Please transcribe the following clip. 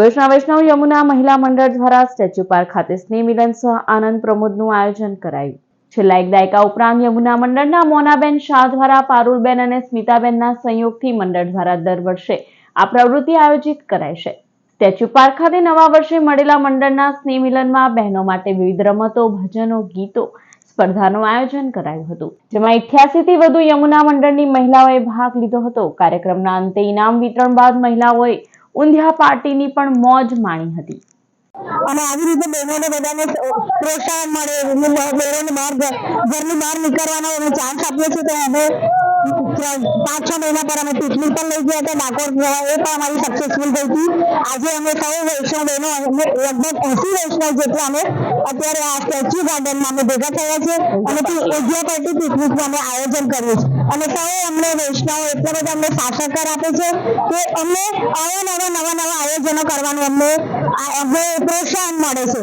વૈષ્ણવ વૈષ્ણવ યમુના મહિલા મંડળ દ્વારા સ્ટેચ્યુ પાર્ક ખાતે સ્નેહ મિલન સહ આનંદ પ્રમોદનું આયોજન કરાયું. છેલ્લા એક દાયકા ઉપરાંત યમુના મંડળના મોનાબેન શાહ દ્વારા, પારુલબેન અને સ્મિતાબેનના સંયોગથી મંડળ દ્વારા દર વર્ષે આ પ્રવૃત્તિ આયોજિત કરાય છે. સ્ટેચ્યુ પાર્ક ખાતે નવા વર્ષે મળેલા મંડળના સ્નેહ મિલનમાં બહેનો માટે વિવિધ રમતો, ભજનો, ગીતો, સ્પર્ધાનું આયોજન કરાયું હતું. જેમાં 88 થી વધુ યમુના મંડળની મહિલાઓએ ભાગ લીધો હતો. કાર્યક્રમના અંતે ઇનામ વિતરણ બાદ મહિલાઓએ ઊંધિયા પાર્ટીની પણ મોજ માણી હતી. અને આવી રીતે બહેનોને બધાને પ્રોત્સાહન મળે બહેનોને બહાર ઘરની બહાર નીકળવાનો ચાન્સ આપીએ છીએ, તો ત્રણ- પાંચ છ મહિના પર અમે પિકનિક પણ લઈ ગયા હતા, ડાકોર એ પણ અમારી સક્સેસફુલ થઈ હતી. આજે અમે સૌ વૈષ્ણવ બહેનો અમે લગભગ એસી વૈષ્ણવ જેટલા અમે અત્યારે આ સ્ટેચ્યુ ગાર્ડનમાં અમે ભેગા થયા છે અને એજિયા પાર્ટી પિકનિકનું અમે આયોજન કર્યું છે. અને સૌ અમને વૈષ્ણવ એટલા બધા અમને સાક્ષાત્કાર આપે છે કે અમને અવનવા નવા નવા આયોજનો કરવાનું અમને અમને પ્રોત્સાહન મળે છે.